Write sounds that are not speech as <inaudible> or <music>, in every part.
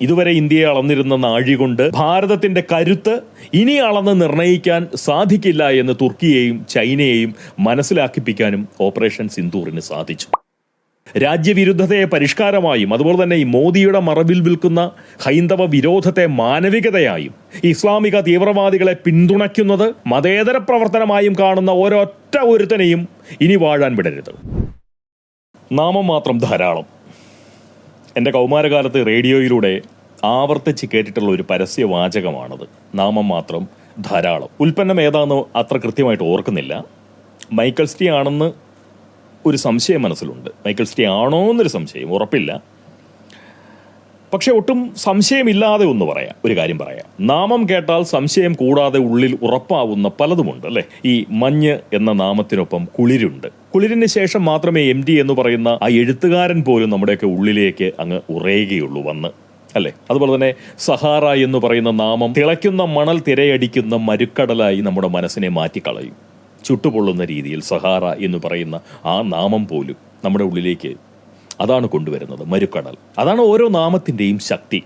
ഇതുവരെ ഇന്ത്യയെ അളന്നിരുന്ന നാഴി കൊണ്ട് ഭാരതത്തിന്റെ കരുത്ത് ഇനി അളന്ന് നിർണയിക്കാൻ സാധിക്കില്ല എന്ന് തുർക്കിയെയും ചൈനയെയും മനസ്സിലാക്കിപ്പിക്കാനും ഓപ്പറേഷൻ സിന്ദൂറിന് സാധിച്ചു. രാജ്യവിരുദ്ധതയെ പരിഷ്കാരമായും അതുപോലെ തന്നെ ഈ മോദിയുടെ മറവിൽ വിൽക്കുന്ന ഹൈന്ദവ വിരോധത്തെ മാനവികതയായും ഇസ്ലാമിക തീവ്രവാദികളെ പിന്തുണയ്ക്കുന്നത് മതേതര പ്രവർത്തനമായും കാണുന്ന ഒരൊറ്റ ഒരുത്തനെയും ഇനി വാഴാൻ വിടരുത്. നാമം മാത്രം ധാരാളം. എന്റെ കൗമാരകാലത്ത് റേഡിയോയിലൂടെ ആവർത്തിച്ച് കേട്ടിട്ടുള്ള ഒരു പരസ്യ പരസ്യവാചകമാണത്. നാമം മാത്രം ധാരാളം. ഉൽപ്പന്നം ഏതാണെന്ന് അത്ര കൃത്യമായിട്ട് ഓർക്കുന്നില്ല. മൈക്കൽ സ്റ്റീ ആണെന്ന് ഒരു സംശയം മനസ്സിലുണ്ട്. മൈക്കൽ സ്റ്റീ ആണോ എന്നൊരു സംശയം ഉറപ്പില്ല. പക്ഷെ ഒട്ടും സംശയമില്ലാതെ ഒന്ന് പറയാം ഒരു കാര്യം പറയാം. നാമം കേട്ടാൽ സംശയം കൂടാതെ ഉള്ളിൽ ഉറപ്പാവുന്ന പലതുമുണ്ട് അല്ലെ? ഈ മഞ്ഞ് എന്ന നാമത്തിനൊപ്പം കുളിരുണ്ട്. കുളിരിന് ശേഷം മാത്രമേ എം ഡി എന്ന് പറയുന്ന ആ എഴുത്തുകാരൻ പോലും നമ്മുടെയൊക്കെ ഉള്ളിലേക്ക് അങ്ങ് ഉറയുകയുള്ളൂ വന്ന് അല്ലെ? അതുപോലെ തന്നെ സഹാറ എന്ന് പറയുന്ന നാമം തിളയ്ക്കുന്ന മണൽ തിരയടിക്കുന്ന മരുക്കടലായി നമ്മുടെ മനസ്സിനെ മാറ്റിക്കളയും. ചുട്ടുപൊള്ളുന്ന രീതിയിൽ സഹാറ എന്ന് പറയുന്ന ആ നാമം പോലും നമ്മുടെ ഉള്ളിലേക്ക് അതാണ് കൊണ്ടുവരുന്നത് മരുക്കടൽ. അതാണ് ഓരോ നാമത്തിന്റെയും ശക്തി.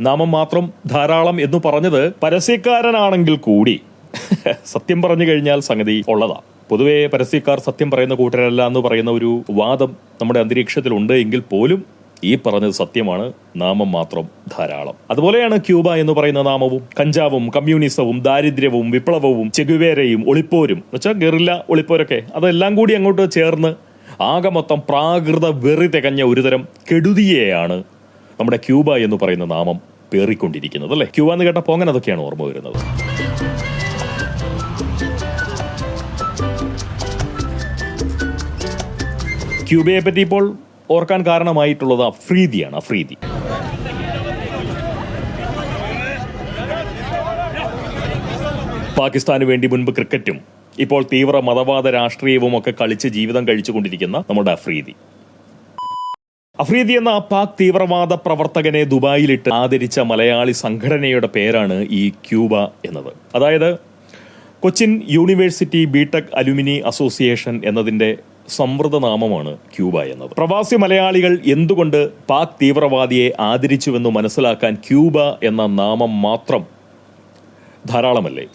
നാമം മാത്രം ധാരാളം എന്ന് പറഞ്ഞത് പരസ്യക്കാരനാണെങ്കിൽ കൂടി. <laughs> സത്യം പറഞ്ഞു കഴിഞ്ഞാൽ സംഗതി ഉള്ളതാണ് പൊതുവെ പരസ്യക്കാർ സത്യം പറയുന്ന കൂട്ടരല്ല എന്ന് പറയുന്ന ഒരു വാദം നമ്മുടെ അന്തരീക്ഷത്തിലുണ്ട് എങ്കിൽ പോലും ഈ പറഞ്ഞത് സത്യമാണ് നാമം മാത്രം ധാരാളം. അതുപോലെയാണ് ക്യൂബ എന്ന് പറയുന്ന നാമവും കഞ്ചാവും കമ്മ്യൂണിസവും ദാരിദ്ര്യവും വിപ്ലവവും ചെഗുവേരയും ഒളിപ്പോരും. എന്നുവെച്ചാൽ ഗെറില്ല ഒളിപ്പോരൊക്കെ അതെല്ലാം കൂടി അങ്ങോട്ട് ചേർന്ന് ആകെ മൊത്തം പ്രാകൃത വെറി തികഞ്ഞ ഒരുതരം കെടുതിയെയാണ് നമ്മുടെ ക്യൂബ എന്ന് പറയുന്ന നാമം പേറിക്കൊണ്ടിരിക്കുന്നത് അല്ലേ? ക്യൂബ എന്ന് കേട്ടപ്പോൾ അങ്ങനെ അതൊക്കെയാണ് ഓർമ്മ വരുന്നത്. ക്യൂബയെ പറ്റി ഇപ്പോൾ ഓർക്കാൻ കാരണമായിട്ടുള്ളത് അഫ്രീദിയാണ് അഫ്രീദി. പാകിസ്ഥാന് വേണ്ടി മുൻപ് ക്രിക്കറ്റും ഇപ്പോൾ തീവ്ര മതവാദ രാഷ്ട്രീയവും ഒക്കെ കളിച്ച് ജീവിതം കഴിച്ചുകൊണ്ടിരിക്കുന്ന നമ്മുടെ അഫ്രീദി. അഫ്രീദി എന്ന പാക് തീവ്രവാദ പ്രവർത്തകനെ ദുബായിലിട്ട് ആദരിച്ച മലയാളി സംഘടനയുടെ പേരാണ് ഈ ക്യൂബ എന്നത്. അതായത് Cochin university BTech alumni association എന്നതിന്റെ സമൃദ്ധ നാമമാണ് ക്യൂബ എന്നത്. പ്രവാസി മലയാളികൾ എന്തുകൊണ്ട് പാക് തീവ്രവാദിയെ ആദരിച്ചുവെന്ന് മനസ്സിലാക്കാൻ ക്യൂബ എന്ന നാമം മാത്രം ധാരാളമല്ലേ?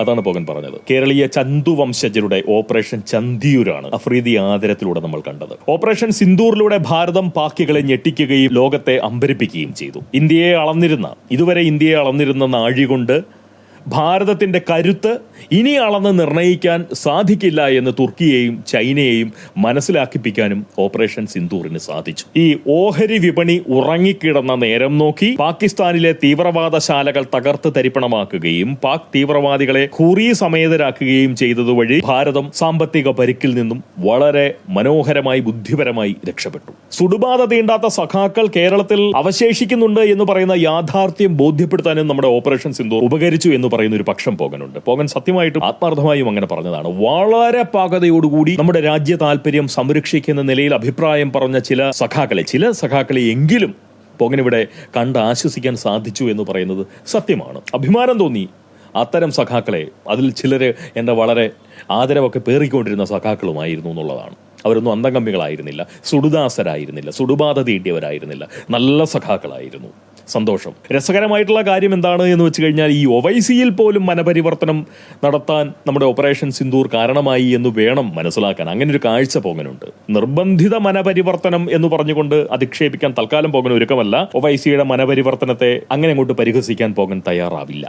അതാണ് പോകൻ പറഞ്ഞത്. കേരളീയ ചന്തു വംശജരുടെ ഓപ്പറേഷൻ ചന്തിയൂരാണ് അഫ്രീദി ആദരത്തിലൂടെ നമ്മൾ കണ്ടത്. ഓപ്പറേഷൻ സിന്ദൂറിലൂടെ ഭാരതം പാക്കികളെ ഞെട്ടിക്കുകയും ലോകത്തെ അമ്പരിപ്പിക്കുകയും ചെയ്തു. ഇന്ത്യയെ അളന്നിരുന്ന ഇതുവരെ ഇന്ത്യയെ അളന്നിരുന്ന നാഴി കൊണ്ട് ഭാരതത്തിന്റെ കരുത്ത് ഇനി അളന്ന് നിർണയിക്കാൻ സാധിക്കില്ല എന്ന് തുർക്കിയെയും ചൈനയെയും മനസ്സിലാക്കിപ്പിക്കാനും ഓപ്പറേഷൻ സിന്ദൂറിന് സാധിച്ചു. ഈ ഓഹരി വിപണി ഉറങ്ങിക്കിടന്ന നേരം നോക്കി പാകിസ്ഥാനിലെ തീവ്രവാദ ശാലകൾ തകർത്ത് തരിപ്പണമാക്കുകയും പാക് തീവ്രവാദികളെ കുറി സമേതരാക്കുകയും ചെയ്തതുവഴി ഭാരതം സാമ്പത്തിക പരിക്കിൽ നിന്നും വളരെ മനോഹരമായി ബുദ്ധിപരമായി രക്ഷപ്പെട്ടു. സുടുബാധ തീണ്ടാത്ത സഖാക്കൾ കേരളത്തിൽ അവശേഷിക്കുന്നുണ്ട് എന്ന് പറയുന്ന യാഥാർത്ഥ്യം ബോധ്യപ്പെടുത്താനും നമ്മുടെ ഓപ്പറേഷൻ സിന്ദൂർ ഉപകരിച്ചു എന്ന് പറയുന്ന ഒരു പക്ഷം പോകനുണ്ട്. പോകൻ സത്യമായിട്ടും ആത്മാർത്ഥമായും അങ്ങനെ പറഞ്ഞതാണ്. വളരെ പാകതയോടുകൂടി നമ്മുടെ രാജ്യ താല്പര്യം സംരക്ഷിക്കുന്ന നിലയിൽ അഭിപ്രായം പറഞ്ഞ ചില സഖാക്കളെ ചില സഖാക്കളെ എങ്കിലും പോകനിവിടെ കണ്ട് ആശ്വസിക്കാൻ സാധിച്ചു എന്ന് പറയുന്നത് സത്യമാണ്. അഭിമാനം തോന്നി അത്തരം സഖാക്കളെ. അതിൽ ചിലർ എന്റെ വളരെ ആദരവൊക്കെ പേറിക്കൊണ്ടിരുന്ന സഖാക്കളുമായിരുന്നു എന്നുള്ളതാണ്. അവരൊന്നും അന്തംഗമ്മികളായിരുന്നില്ല സുടുദാസരായിരുന്നില്ല. സുടുബാധ തീണ്ടിയവരായിരുന്നില്ല നല്ല സഖാക്കളായിരുന്നു. സന്തോഷം. രസകരമായിട്ടുള്ള കാര്യം എന്താണ് എന്ന് വെച്ച് കഴിഞ്ഞാൽ ഈ ഒവൈസിയിൽ പോലും മനപരിവർത്തനം നടത്താൻ നമ്മുടെ ഓപ്പറേഷൻ സിന്ദൂർ കാരണമായി എന്ന് വേണം മനസ്സിലാക്കാൻ. അങ്ങനെ ഒരു കാഴ്ച പോകനുണ്ട്. നിർബന്ധിത മനപരിവർത്തനം എന്ന് പറഞ്ഞുകൊണ്ട് അധിക്ഷേപിക്കാൻ തൽക്കാലം പോകൻ ഒരുക്കമല്ല. ഒവൈസിയുടെ മനപരിവർത്തനത്തെ അങ്ങനെ അങ്ങോട്ട് പരിഹസിക്കാൻ പോകാൻ തയ്യാറാവില്ല.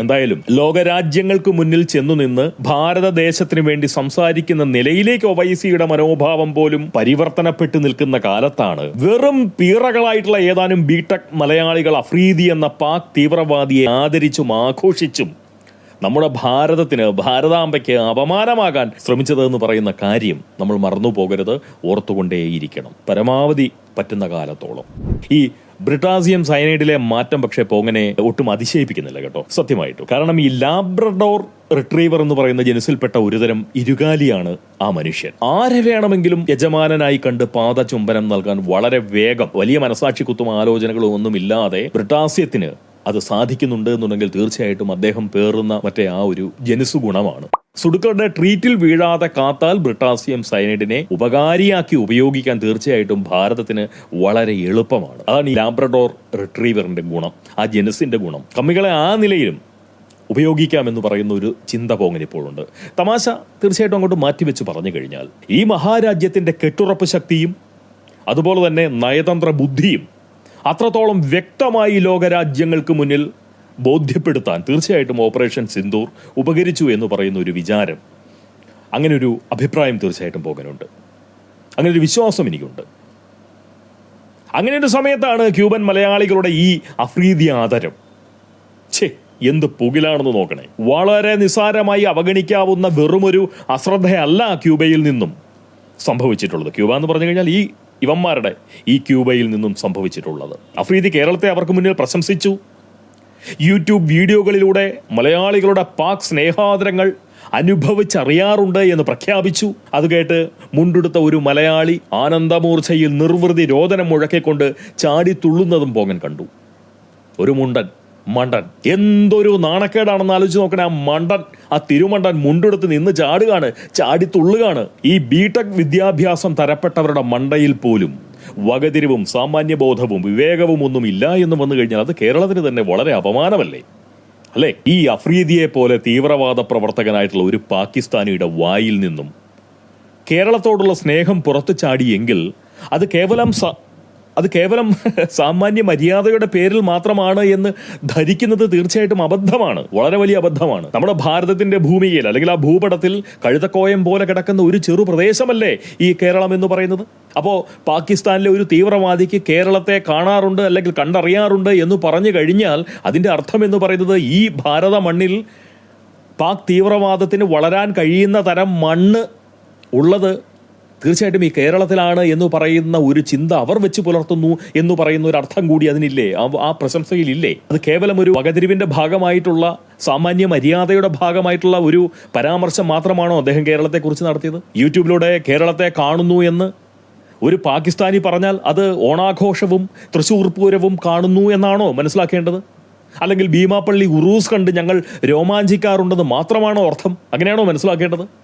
എന്തായാലും ലോകരാജ്യങ്ങൾക്ക് മുന്നിൽ ചെന്നു നിന്ന് ഭാരതദേശത്തിന് വേണ്ടി സംസാരിക്കുന്ന നിലയിലേക്ക് ഒവൈസിയുടെ മനോഭാവം പോലും പരിവർത്തനപ്പെട്ടു നിൽക്കുന്ന കാലത്താണ്. വെറും പീറകളായിട്ടുള്ള ഏതാനും ബിടെക് മലയാളികൾ അഫ്രീദി എന്ന പാക് തീവ്രവാദിയെ ആദരിച്ചും ആഘോഷിച്ചും നമ്മുടെ ഭാരതത്തിന് ഭാരതാംബയ്ക്ക് അപമാനമാകാൻ ശ്രമിച്ചതെന്ന് പറയുന്ന കാര്യം നമ്മൾ മറന്നു പോകരുത് ഓർത്തുകൊണ്ടേയിരിക്കണം. പരമാവധി പറ്റുന്ന കാലത്തോളം. ഈ ബ്രിട്ടാസിയം സയനൈഡിലെ മാറ്റം പക്ഷേ പോങ്ങനെ ഒട്ടും അതിശയിപ്പിക്കുന്നില്ല കേട്ടോ. സത്യമായിട്ടും. കാരണം ഈ ലാബ്രഡോർ റിട്രീവർ എന്ന് പറയുന്ന ജനുസിൽപ്പെട്ട ഒരുതരം ഇരുകാലിയാണ് ആ മനുഷ്യൻ. ആരെ വേണമെങ്കിലും യജമാനനായി കണ്ട് പാത ചുംബനം നൽകാൻ വളരെ വേഗം വലിയ മനസാക്ഷി കുത്തും ആലോചനകളും ഒന്നുമില്ലാതെ ബ്രിട്ടാസ്യത്തിന് അത് സാധിക്കുന്നുണ്ട് എന്നുണ്ടെങ്കിൽ തീർച്ചയായിട്ടും അദ്ദേഹം പേറുന്ന മറ്റേ ആ ഒരു ജനുസു ഗുണമാണ്. സുടുക്കളുടെ ട്രീറ്റിൽ വീഴാതെ കാത്താൽ ബ്രിട്ടാസിയം സൈനൈഡിനെ ഉപകാരിയാക്കി ഉപയോഗിക്കാൻ തീർച്ചയായിട്ടും ഭാരതത്തിന് വളരെ എളുപ്പമാണ്. അതാണ് ഈ ലാബ്രഡോർ റിട്രീവറിന്റെ ഗുണം ആ ജനസിന്റെ ഗുണം. കമ്മികളെ ആ നിലയിലും ഉപയോഗിക്കാമെന്ന് പറയുന്ന ഒരു ചിന്ത പോങ്ങനിപ്പോഴുണ്ട് തമാശ തീർച്ചയായിട്ടും അങ്ങോട്ട് മാറ്റിവെച്ച് പറഞ്ഞു കഴിഞ്ഞാൽ ഈ മഹാരാജ്യത്തിന്റെ കെട്ടുറപ്പ് ശക്തിയും അതുപോലെ തന്നെ നയതന്ത്ര ബുദ്ധിയും അത്രത്തോളം വ്യക്തമായി ലോകരാജ്യങ്ങൾക്ക് മുന്നിൽ ബോധ്യപ്പെടുത്താൻ തീർച്ചയായിട്ടും ഓപ്പറേഷൻ സിന്ദൂർ ഉപകരിച്ചു എന്ന് പറയുന്ന ഒരു വിചാരം. അങ്ങനെ ഒരു അഭിപ്രായം തീർച്ചയായിട്ടും പോകാനുണ്ട്. അങ്ങനെ ഒരു വിശ്വാസം എനിക്കുണ്ട്. അങ്ങനെ ഒരു സമയത്താണ് ക്യൂബൻ മലയാളികളുടെ ഈ അഫ്രീദി ആദരം. ഛേ എന്ത് പുകിലാണെന്ന് നോക്കണേ. വളരെ നിസ്സാരമായി അവഗണിക്കാവുന്ന വെറുമൊരു അശ്രദ്ധയല്ല ക്യൂബയിൽ നിന്നും സംഭവിച്ചിട്ടുള്ളത്. ക്യൂബ എന്ന് പറഞ്ഞു കഴിഞ്ഞാൽ ഈ ഇവന്മാരുടെ ഈ ക്യൂബയിൽ നിന്നും സംഭവിച്ചിട്ടുള്ളത്. അഫ്രീദി കേരളത്തെ അവർക്ക് മുന്നിൽ പ്രശംസിച്ചു. യൂട്യൂബ് വീഡിയോകളിലൂടെ മലയാളികളുടെ പാക് സ്നേഹാദരങ്ങൾ അനുഭവിച്ചറിയാറുണ്ട് എന്ന് പ്രഖ്യാപിച്ചു. അത് കേട്ട് മുണ്ടെടുത്ത ഒരു മലയാളി ആനന്ദമൂർച്ചയിൽ നിർവൃതി രോദനം മുഴക്കിക്കൊണ്ട് ചാടി തുള്ളുന്നതും പോകൻ കണ്ടു. ഒരു മുണ്ടൻ മണ്ടൻ. എന്തൊരു നാണക്കേടാണെന്ന് ആലോചിച്ച് നോക്കണേ ആ മണ്ടൻ ആ തിരുമണ്ടൻ മുണ്ടെടുത്ത് നിന്ന് ചാടുകയാണ് ചാടി തുള്ളുകയാണ്. ഈ ബിടെക് വിദ്യാഭ്യാസം തരപ്പെട്ടവരുടെ മണ്ടയിൽ പോലും വകതിരിവും സാമാന്യബോധവും വിവേകവും ഒന്നും ഇല്ല എന്ന് വന്നു കഴിഞ്ഞാൽ അത് കേരളത്തിന് തന്നെ വളരെ അപമാനമല്ലേ? അല്ലെ? ഈ അഫ്രീദിയെ പോലെ തീവ്രവാദ പ്രവർത്തകനായിട്ടുള്ള ഒരു പാകിസ്ഥാനിയുടെ വായിൽ നിന്നും കേരളത്തോടുള്ള സ്നേഹം പുറത്തു ചാടിയെങ്കിൽ അത് കേവലം അത് കേവലം <laughs> സാമാന്യ മര്യാദയുടെ പേരിൽ മാത്രമാണ് എന്ന് ധരിക്കുന്നത് തീർച്ചയായിട്ടും അബദ്ധമാണ്. വളരെ വലിയ അബദ്ധമാണ്. നമ്മുടെ ഭാരതത്തിന്റെ ഭൂമിയിൽ അല്ലെങ്കിൽ ആ ഭൂപടത്തിൽ കഴുതക്കോയം പോലെ കിടക്കുന്ന ഒരു ചെറു പ്രദേശമല്ലേ ഈ കേരളം എന്ന് പറയുന്നത്? അപ്പോൾ പാകിസ്ഥാനിലെ ഒരു തീവ്രവാദിക്ക് കേരളത്തെ കാണാറുണ്ട് അല്ലെങ്കിൽ കണ്ടറിയാറുണ്ട് എന്ന് പറഞ്ഞു കഴിഞ്ഞാൽ അതിന്റെ അർത്ഥം എന്ന് പറയുന്നത് ഈ ഭാരത മണ്ണിൽ പാക് തീവ്രവാദത്തിന് വളരാൻ കഴിയുന്ന തരം മണ്ണ് ഉള്ളത് തീർച്ചയായിട്ടും ഈ കേരളത്തിലാണ് എന്ന് പറയുന്ന ഒരു ചിന്ത അവർ വെച്ച് പുലർത്തുന്നു എന്ന് പറയുന്ന ഒരു അർത്ഥം കൂടി അതിനില്ലേ? ആ- പ്രശംസയിലില്ലേ? അത് കേവലം ഒരു വകതിരിവിന്റെ ഭാഗമായിട്ടുള്ള സാമാന്യ മര്യാദയുടെ ഭാഗമായിട്ടുള്ള ഒരു പരാമർശം മാത്രമാണോ അദ്ദേഹം കേരളത്തെക്കുറിച്ച് നടത്തിയത്? യൂട്യൂബിലൂടെ കേരളത്തെ കാണുന്നു എന്ന് ഒരു പാകിസ്ഥാനി പറഞ്ഞാൽ അത് ഓണാഘോഷവും തൃശൂർ പൂരവും കാണുന്നു എന്നാണോ മനസ്സിലാക്കേണ്ടത്? അല്ലെങ്കിൽ ഭീമാപ്പള്ളി ഉറൂസ് കണ്ട് ഞങ്ങൾ രോമാഞ്ചിക്കാറുണ്ടെന്ന് മാത്രമാണോ അർത്ഥം? അങ്ങനെയാണോ മനസ്സിലാക്കേണ്ടത്?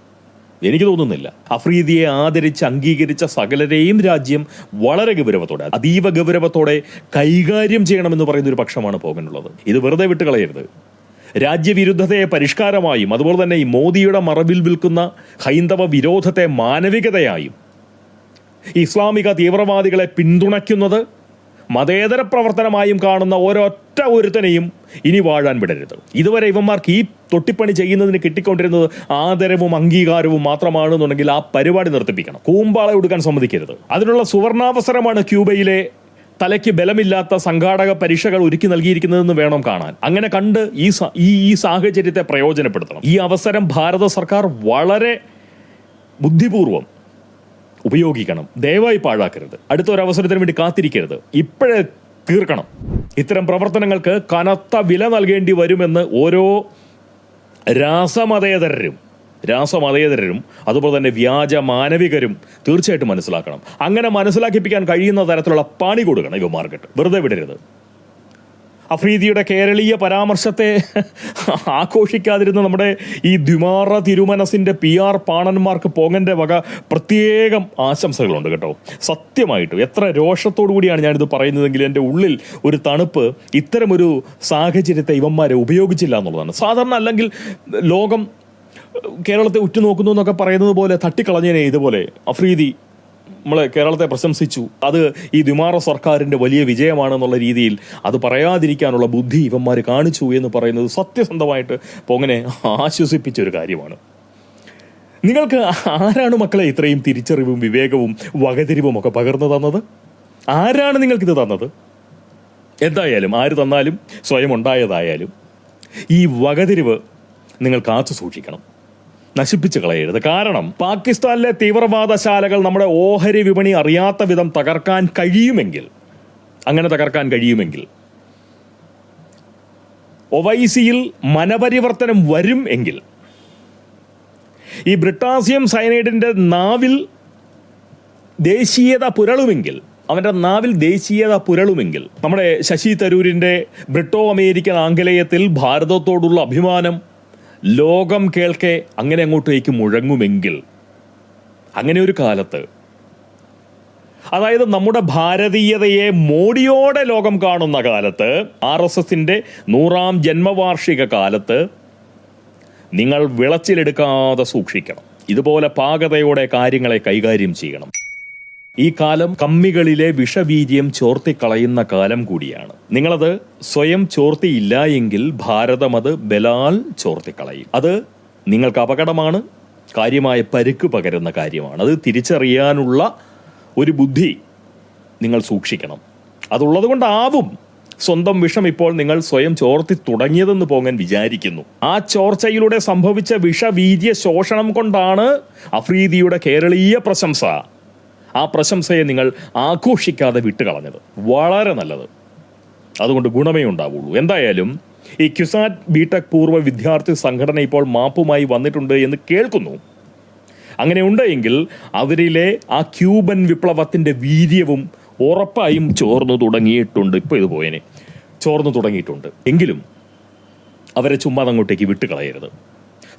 എനിക്ക് തോന്നുന്നില്ല. അഫ്രീദിയെ ആദരിച്ച് അംഗീകരിച്ച സകലരെയും രാജ്യം വളരെ ഗൗരവത്തോടെ അതീവ ഗൗരവത്തോടെ കൈകാര്യം ചെയ്യണമെന്ന് പറയുന്ന ഒരു പക്ഷമാണ് പോകാനുള്ളത്. ഇത് വെറുതെ വിട്ടുകളയരുത് രാജ്യവിരുദ്ധതയെ പരിഷ്കാരമായും അതുപോലെ തന്നെ ഈ മോദിയുടെ മറവിൽ വിൽക്കുന്ന ഹൈന്ദവ വിരോധത്തെ മാനവികതയായും ഇസ്ലാമിക തീവ്രവാദികളെ പിന്തുണയ്ക്കുന്നത് മതേതര പ്രവർത്തനമായും കാണുന്ന ഒരൊറ്റ ഒരുത്തനെയും ഇനി വാഴാൻ വിടരുത്. ഇതുവരെ ഇവന്മാർക്ക് ഈ തൊട്ടിപ്പണി ചെയ്യുന്നതിന് കിട്ടിക്കൊണ്ടിരുന്നത് ആദരവും അംഗീകാരവും മാത്രമാണെന്നുണ്ടെങ്കിൽ ആ പരിപാടി നിർത്തിപ്പിക്കണം. കൂമ്പാളെ കൊടുക്കാൻ സമ്മതിക്കരുത്. അതിനുള്ള സുവർണാവസരമാണ് ക്യൂബയിലെ തലയ്ക്ക് ബലമില്ലാത്ത സംഘാടക പരീക്ഷകൾ ഒരുക്കി നൽകിയിരിക്കുന്നതെന്ന് വേണം കാണാൻ. അങ്ങനെ കണ്ട് ഈ ഈ ഈ സാഹചര്യത്തെ പ്രയോജനപ്പെടുത്തണം. ഈ അവസരം ഭാരത സർക്കാർ വളരെ ബുദ്ധിപൂർവം ഉപയോഗിക്കണം. ദയവായി പാഴാക്കരുത്. അടുത്ത ഒരു അവസരത്തിന് വേണ്ടി കാത്തിരിക്കരുത്. ഇപ്പോഴേ തീർക്കണം. ഇത്തരം പ്രവർത്തനങ്ങൾക്ക് കനത്ത വില നൽകേണ്ടി വരുമെന്ന് ഓരോ രാസമതേതരരും രാസമതേതരരും അതുപോലെ തന്നെ വ്യാജ മാനവികരും തീർച്ചയായിട്ടും മനസ്സിലാക്കണം. അങ്ങനെ മനസ്സിലാക്കിപ്പിക്കാൻ കഴിയുന്ന തരത്തിലുള്ള പണി കൊടുക്കണം ഇവ മാർക്കറ്റ് വെറുതെ വിടരുത്. അഫ്രീദിയുടെ കേരളീയ പരാമർശത്തെ ആഘോഷിക്കാതിരുന്ന നമ്മുടെ ഈ ദ്വിമാറ തിരുമനസിന്റെ പി ആർ പാണന്മാർക്ക് പോങ്ങന്റെ വക പ്രത്യേകം ആശംസകളുണ്ട് കേട്ടോ. സത്യമായിട്ടും എത്ര രോഷത്തോടു കൂടിയാണ് ഞാനിത് പറയുന്നതെങ്കിൽ എന്റെ ഉള്ളിൽ ഒരു തണുപ്പ് ഇത്തരമൊരു സാഹചര്യത്തെ ഇവന്മാരെ ഉപയോഗിച്ചില്ല എന്നുള്ളതാണ്. സാധാരണ അല്ലെങ്കിൽ ലോകം കേരളത്തെ ഉറ്റുനോക്കുന്നു എന്നൊക്കെ പറയുന്നത് പോലെ തട്ടിക്കളഞ്ഞേനെ ഇതുപോലെ അഫ്രീദി നമ്മളെ കേരളത്തെ പ്രശംസിച്ചു. അത് ഈ ദ്വിമാറ സർക്കാരിന്റെ വലിയ വിജയമാണെന്നുള്ള രീതിയിൽ അത് പറയാതിരിക്കാനുള്ള ബുദ്ധി ഇവന്മാർ കാണിച്ചു എന്ന് പറയുന്നത് സത്യസന്ധമായിട്ട് പൊങ്ങനെ ആശ്വസിപ്പിച്ച ഒരു കാര്യമാണ്. നിങ്ങൾക്ക് ആരാണ് മക്കളെ ഇത്രയും തിരിച്ചറിവും വിവേകവും വകതിരിവും ഒക്കെ പകർന്നു തന്നത്? ആരാണ് നിങ്ങൾക്കിത് തന്നത്? എന്തായാലും ആര് തന്നാലും സ്വയം ഉണ്ടായതായാലും ഈ വകതിരിവ് നിങ്ങൾ കാത്തു സൂക്ഷിക്കണം. നശിപ്പിച്ച് കളയരുത്. കാരണം പാകിസ്ഥാനിലെ തീവ്രവാദ ശാലകൾ നമ്മുടെ ഓഹരി വിപണി അറിയാത്ത വിധം തകർക്കാൻ കഴിയുമെങ്കിൽ അങ്ങനെ തകർക്കാൻ കഴിയുമെങ്കിൽ ഒവൈസിയിൽ മനപരിവർത്തനം വരും എങ്കിൽ ഈ ബ്രിട്ടാസിയം സയനൈഡിന്റെ നാവിൽ ദേശീയത പുരളുമെങ്കിൽ അവന്റെ നാവിൽ ദേശീയത പുരളുമെങ്കിൽ നമ്മുടെ ശശി തരൂരിന്റെ ബ്രിട്ടോ അമേരിക്കൻ ആംഗലേയത്തിൽ ഭാരതത്തോടുള്ള അഭിമാനം ലോകം കേൾക്കെ അങ്ങനെ അങ്ങോട്ടേക്ക് മുഴങ്ങുമെങ്കിൽ അങ്ങനെ ഒരു കാലത്ത് അതായത് നമ്മുടെ ഭാരതീയതയെ മോഡിയോടെ ലോകം കാണുന്ന കാലത്ത് ആർ എസ് എസിന്റെ നൂറാം ജന്മവാർഷിക കാലത്ത് നിങ്ങൾ വിളച്ചിലെടുക്കാതെ സൂക്ഷിക്കണം. ഇതുപോലെ പാകതയോടെ കാര്യങ്ങളെ കൈകാര്യം ചെയ്യണം. ഈ കാലം കമ്മികളിലെ വിഷബീര്യം ചോർത്തിക്കളയുന്ന കാലം കൂടിയാണ്. നിങ്ങളത് സ്വയം ചോർത്തിയില്ല എങ്കിൽ ഭാരതം അത് ബലാൽ ചോർത്തിക്കളയും. അത് നിങ്ങൾക്ക് അപകടമാണ് കാര്യമായ പരുക്ക് പകരുന്ന കാര്യമാണ്. അത് തിരിച്ചറിയാനുള്ള ഒരു ബുദ്ധി നിങ്ങൾ സൂക്ഷിക്കണം. അതുള്ളത് കൊണ്ടാവും സ്വന്തം വിഷം ഇപ്പോൾ നിങ്ങൾ സ്വയം ചോർത്തി തുടങ്ങിയതെന്ന് പോകാൻ വിചാരിക്കുന്നു. ആ ചോർച്ചയിലൂടെ സംഭവിച്ച വിഷവീര്യ ശോഷണം കൊണ്ടാണ് അഫ്രീദിയുടെ കേരളീയ പ്രശംസ. ആ പ്രശംസയെ നിങ്ങൾ ആഘോഷിക്കാതെ വിട്ടുകളഞ്ഞത്. വളരെ നല്ലത്. അതുകൊണ്ട് ഗുണമേ ഉണ്ടാവുള്ളൂ. എന്തായാലും ഈ ക്യുസാറ്റ് ബിടെക് പൂർവ വിദ്യാർത്ഥി സംഘടന ഇപ്പോൾ മാപ്പുമായി വന്നിട്ടുണ്ട് എന്ന് കേൾക്കുന്നു. അങ്ങനെ ഉണ്ടെങ്കിൽ അവരിലെ ആ ക്യൂബൻ വിപ്ലവത്തിന്റെ വീര്യവും ഉറപ്പായും ചോർന്നു തുടങ്ങിയിട്ടുണ്ട്. ഇപ്പോൾ ഇത് ചോർന്നു തുടങ്ങിയിട്ടുണ്ട്. എങ്കിലും അവരെ ചുമ്മാ അങ്ങോട്ടേക്ക് വിട്ടുകളയരുത്.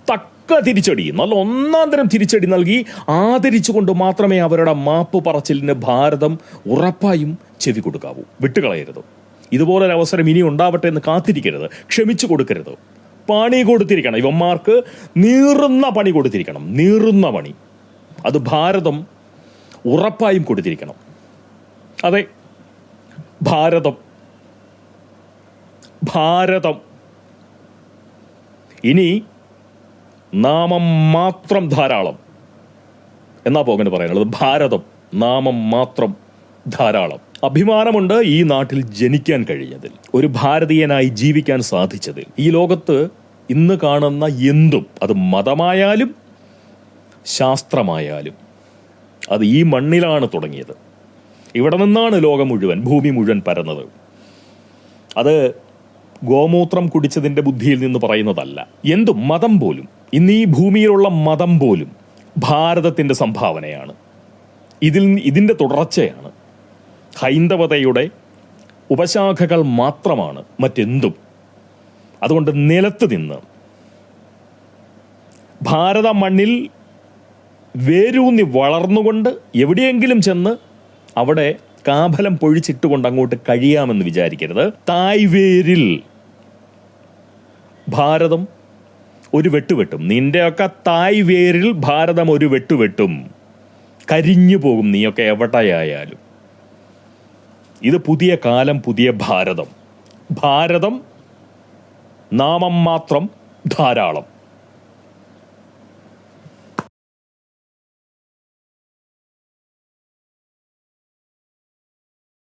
തക്ക തിരിച്ചടി. നല്ല ഒന്നാം തരം തിരിച്ചടി നൽകി ആദരിച്ചുകൊണ്ട് മാത്രമേ അവരുടെ മാപ്പ് പറച്ചിലിന് ഭാരതം ഉറപ്പായും ചെവി കൊടുക്കാവൂ. വിട്ടുകളയരുത്. ഇതുപോലൊരു അവസരം ഇനി ഉണ്ടാവട്ടെ എന്ന് കാത്തിരിക്കരുത്. ക്ഷമിച്ചു കൊടുക്കരുത്. പണി കൊടുത്തിരിക്കണം. ഇവന്മാർക്ക് നീറുന്ന പണി കൊടുത്തിരിക്കണം. നീറുന്ന പണി. അത് ഭാരതം ഉറപ്പായും കൊടുത്തിരിക്കണം. അതെ. ഭാരതം. ഭാരതം. ഇനി നാമം മാത്രം ധാരാളം. എന്നാ പോകേണ്ട പറയാനുള്ളത്? ഭാരതം നാമം മാത്രം ധാരാളം. അഭിമാനമുണ്ട് ഈ നാട്ടിൽ ജനിക്കാൻ കഴിഞ്ഞതിൽ ഒരു ഭാരതീയനായി ജീവിക്കാൻ സാധിച്ചതിൽ. ഈ ലോകത്ത് ഇന്ന് കാണുന്ന എന്തും അത് മതമായാലും ശാസ്ത്രമായാലും അത് ഈ മണ്ണിലാണ് തുടങ്ങിയത്. ഇവിടെ നിന്നാണ് ലോകം മുഴുവൻ ഭൂമി മുഴുവൻ പരന്നത്. അത് ഗോമൂത്രം കുടിച്ചതിന്റെ ബുദ്ധിയിൽ നിന്ന് പറയുന്നതല്ല. എന്തും മതം പോലും ഇന്ന് ഈ ഭൂമിയിലുള്ള മതം പോലും ഭാരതത്തിന്റെ സംഭാവനയാണ്. ഇതിൽ ഇതിന്റെ തുടർച്ചയാണ്. ഹൈന്ദവതയുടെ ഉപശാഖകൾ മാത്രമാണ് മറ്റെന്തും. അതുകൊണ്ട് നിലത്ത് നിന്ന് ഭാരത മണ്ണിൽ വേരൂന്നി വളർന്നുകൊണ്ട് എവിടെയെങ്കിലും ചെന്ന് അവിടെ കാഫലം പൊഴിച്ചിട്ടുകൊണ്ട് അങ്ങോട്ട് കഴിയാമെന്ന് വിചാരിക്കരുത്. തായ്വേരിൽ ഭാരതം ഒരു വെട്ടുവെട്ടും നിന്റെയൊക്കെ തായ് വേരിൽ ഭാരതം ഒരു വെട്ടുവെട്ടും കരിഞ്ഞു പോകും നീയൊക്കെ എവിടെയായാലും. ഇത് പുതിയ കാലം പുതിയ ഭാരതം. ഭാരതം നാമം മാത്രം ധാരാളം.